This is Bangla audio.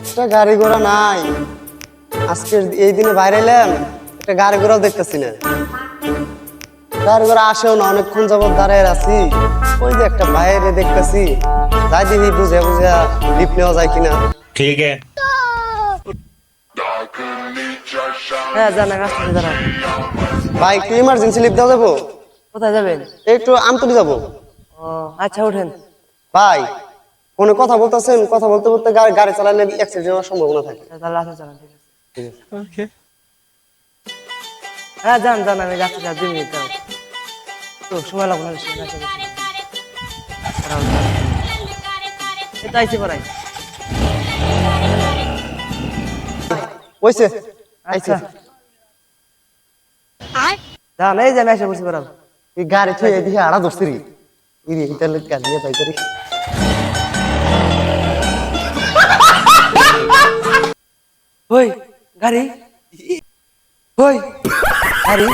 একটা গাড়ি ঘোড়া নাই। আজকে এই দিনে বাইরে এলাম একটা গাড়ি ঘোড়াও দেখতেছি না। গাড়ি ঘোড়া আসেও না অনেকক্ষণ যাবত দাঁড়ায় আছি। ওই যে একটা বাইরে দেখতেছি। যাই দিদি বুঝে বুঝে লিপ নেওয়া যায় কিনা। ঠিক আছে। হ্যাঁ জানা ভাই একটু ইমার্জেন্সি লিপ দেওয়া যাব? কোথায় যাবেন? একটু আমতলি যাব। ও আচ্ছা উঠেন। ভাই কোনো কথা বলতেছেন কথা বলতে বলতে গাড়ি চালালে অ্যাক্সিডেন্ট হওয়ার সম্ভাবনা থাকে। তাহলে রাস্তা চালান ঠিক আছে। হ্যাঁ যান যান আমি দুই মিনিট দাও তো সময় লাগবে না পড়াই ওইছে আইছে আচ্ছা। যান এই যে আমি এসে বসে পড়াম। এই গাড়ি থুয়ে এদিকে আড়া ধরছি রে। ইরে ইন্টারনেট গাড়ি নিয়ে করি ওই গাড়ি ওই গাড়ি